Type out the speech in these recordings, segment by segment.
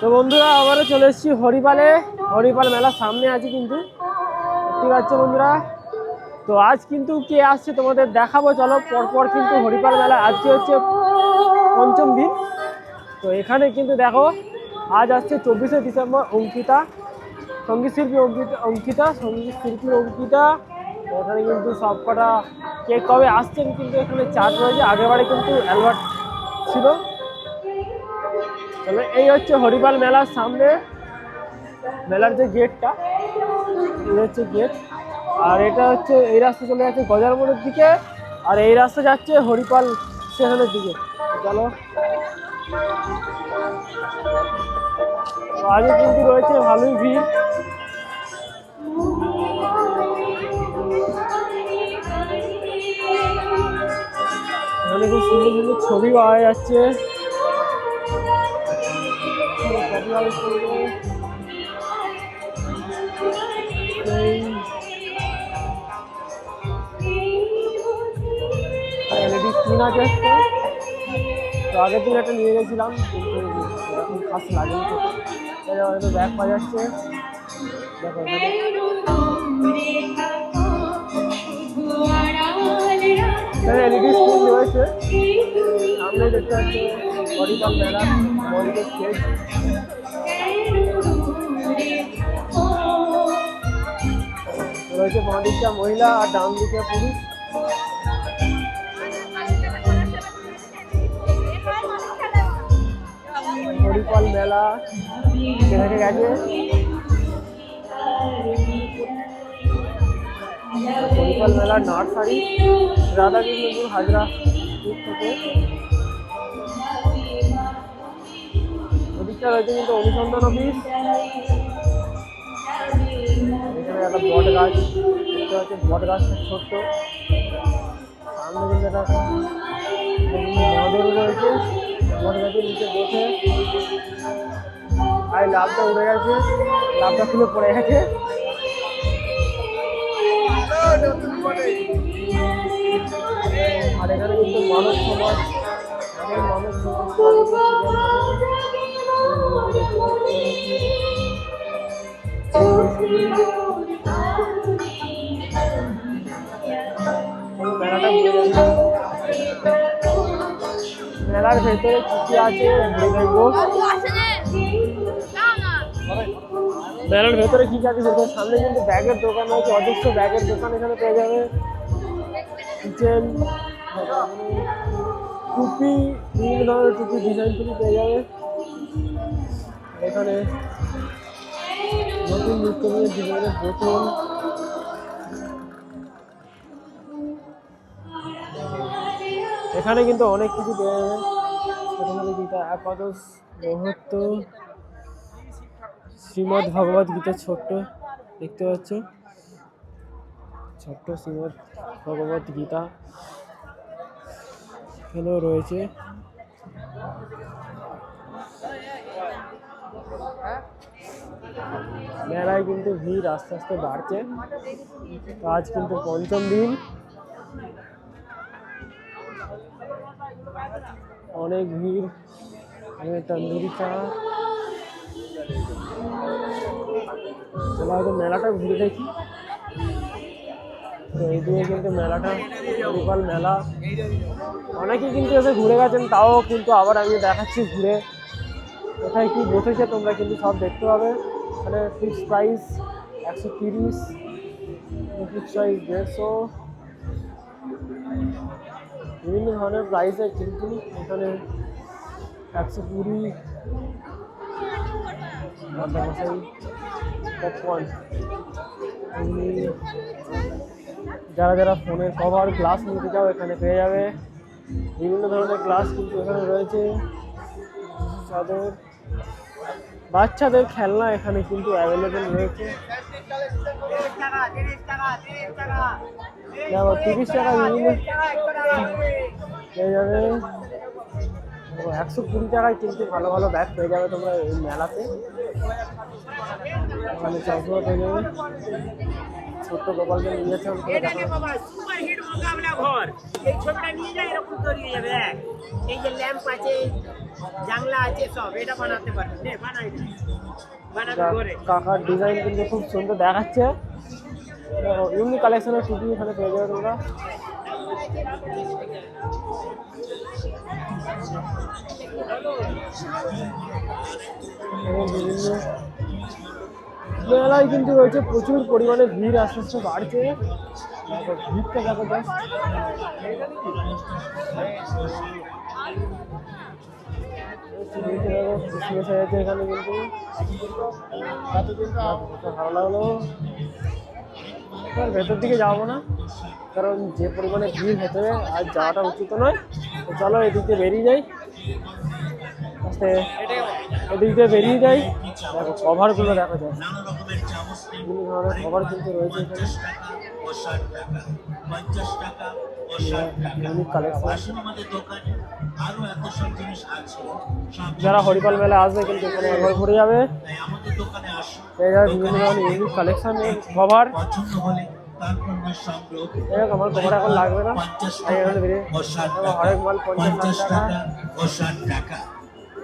তো বন্ধুরা, আবারও চলে এসেছি হরিপালে। হরিপাল মেলার সামনে আছে কিন্তু। ঠিক আছে বন্ধুরা? তো আজ কিন্তু কে আসছে তোমাদের দেখাবো, চলো। পরপর কিন্তু হরিপাল মেলা আজকে হচ্ছে পঞ্চম দিন। তো এখানে কিন্তু দেখো, আজ আসছে চব্বিশে ডিসেম্বর অঙ্কিতা। সংগীত শিল্পী অঙ্কিতা অঙ্কিতা সংগীত শিল্পী অঙ্কিতা। এখানে কিন্তু সব কটা কে কবে আসছেন কিন্তু এখানে চার্জ রয়েছে। আগেরবারে কিন্তু অ্যালবার্ট ছিল। তবে এই হচ্ছে হরিপাল মেলার সামনে মেলার যে গেটটা, এই হচ্ছে গেট। আর এটা হচ্ছে এই রাস্তা চলে যাচ্ছে গজার গজারমোড়ের দিকে, আর এই রাস্তা যাচ্ছে হরিপাল স্টেশনের দিকে। চলো। আগে কিন্তু রয়েছে ভালোই ভিড়। এখানে খুব সুন্দর সুন্দর ছবি পাওয়া যাচ্ছে। এলইডি স্ক্রিন আছে তো আগের দিন একটা নিয়ে গেছিলাম, কিন্তু এরকম খাস লাগেনি হয়তো ব্যাগ পাওয়া যাচ্ছে। দেখো এখানে এখানে এলইডি স্ক্রিন রয়েছে সামনে দেখতে পাচ্ছি হরিপাল মেলা মন্দিরের স্টেজ রয়েছে বাঁ দিকটা মহিলা আর ডান দিকে পুরুষ হরিপাল মেলা থেকে গেছে হরিপাল মেলা নার্সারি রাধাকৃষ্ণপুর হাজরা স্ট্রিট থেকে। ওদিকটা রয়েছে কিন্তু অনুসন্ধান অফিস। এখানে একটা বট গাছ, দেখতে পাচ্ছি বট গাছটা ছোট্ট। সামনে কিন্তু একটা মহাদেব রয়েছে, বট গাছের নিচে বসে। আর লাভটা উড়ে গেছে লাভটা খুলে পড়ে গেছে। মানব সমাজ মানব। মেলার ভেতরে কি কি আছে দেখব। মেলার ভেতরে কি কি আছে দেখব। সামনে কিন্তু ব্যাগের দোকান আছে অজস্র ব্যাগের দোকান এখানে পেয়ে যাবে। কিচেন টুপি, বিভিন্ন ধরনের টুপি ডিজাইন টুপি পেয়ে যাবে। এখানে নতুন নিত্য নিয়ে ডিজাইনের বোতল। এখানে কিন্তু অনেক কিছু পেয়ে যাবে। প্রথমে গীতা একাদশ মহত্ব শ্রীমদ্ ভগবত গীতা ছোট্ট, দেখতে পাচ্ছ? ছোট্ট শ্রীমদ্ ভগবত গীতা। এখানেও রয়েছে। মেলায় কিন্তু ভিড় আস্তে আস্তে বাড়ছে। আজ কিন্তু পঞ্চম দিন। অনেক ভিড়। এখানে তন্দুরি চা। মেলাটা ঘুরে দেখি। তো এইদিকে কিন্তু মেলাটা হরিপাল মেলা। অনেকেই কিন্তু এসে ঘুরে গেছেন, তাও কিন্তু আবার আমি দেখাচ্ছি ঘুরে। কোথায় কি বসেছে তোমরা কিন্তু সব দেখতে পাবে। মানে ফিক্স প্রাইস একশো তিরিশ ফিক্স প্রাইস দেড়শো। বিভিন্ন ধরনের প্রাইসে কিন্তু এখানে একশো কুড়ি। পপকর্ন যারা যারা ফোনের কভার, গ্লাস নিতে চাও, এখানে পেয়ে যাবে। বিভিন্ন ধরনের গ্লাস কিন্তু এখানে রয়েছে। বাচ্চাদের খেলনা এখানে কিন্তু অ্যাভেলেবেল রয়েছে। তিরিশ টাকা পেয়ে যাবে। একশো কুড়ি টাকায় কিন্তু ভালো ভালো ব্যাগ পেয়ে যাবে তোমরা এই মেলাতে। ওখানে চশমা পেয়ে যাবে। ছোট্ট গোপালকে নিয়ে যাচ্ছে আমি বাবা সুপার হিট মোকাবিলা ঘর। এই ছবিটা নিয়ে যায় এরকম তৈরি হয়ে যাবে এই যে ল্যাম্প আছে জানলা আছে সব এটা বানাতে পারবে। নে বানাই দে। বানাবি যা- ঘরে। কাকার ডিজাইন কিন্তু খুব সুন্দর দেখাচ্ছে। ইউনিক কালেকশনের টুপি এখানে পেয়ে যাবে তোমরা। বিভিন্ন মেলায় কিন্তু রয়েছে প্রচুর পরিমাণে ভিড়, আস্তে আস্তে বাড়ছে। ভিড়টা দেখো এখানে কিন্তু ভালো লাগল ভেতর দিকে যাব না, কারণ যে পরিমাণে ভিড় ভেতরে আর যাওয়াটা উচিত নয়। তো চলো এদিক দিয়ে বেরিয়ে যাই। এদিক দিয়ে বেরিয়ে যাই। দেখো কভারগুলো দেখা যায়। বিভিন্ন ধরনের কভার কিন্তু রয়েছে এখানে। যারা হরিপাল মেলা আসবে কিন্তু এখানে একবার ঘুরে যাবে। পেয়ে যাবে বিভিন্ন ধরনের ইউনিক কালেকশন কভার আমার কভার এখন লাগবে না। আমি এখানে বেরিয়ে হরেক মাল পঞ্চাশ টাকা।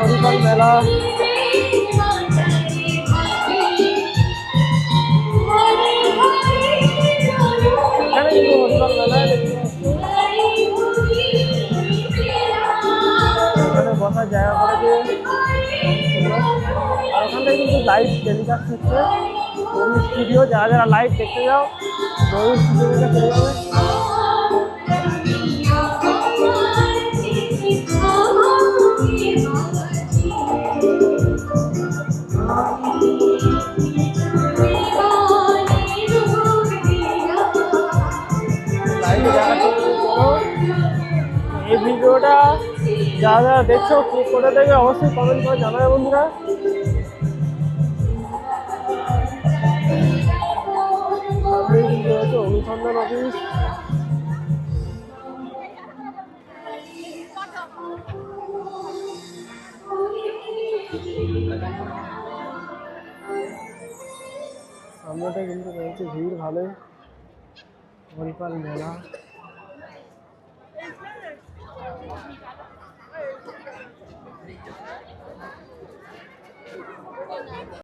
হরিপাল মেলা। এখানে কিন্তু হরিপাল মেলায় বসার জায়গা করেছে আর ওখান থেকে কিন্তু লাইভ টেলিকাস্ট হচ্ছে। স্টুডিও যারা যারা লাইভ দেখতে যাও রবি যারা যারা দেখছ কোথা থেকে অবশ্যই কমেন্ট করে জানাবে বন্ধুরা। অনুসন্ধান অফিস সামনেটা কিন্তু রয়েছে ভিড় ভালোই। হরিপাল মেলা।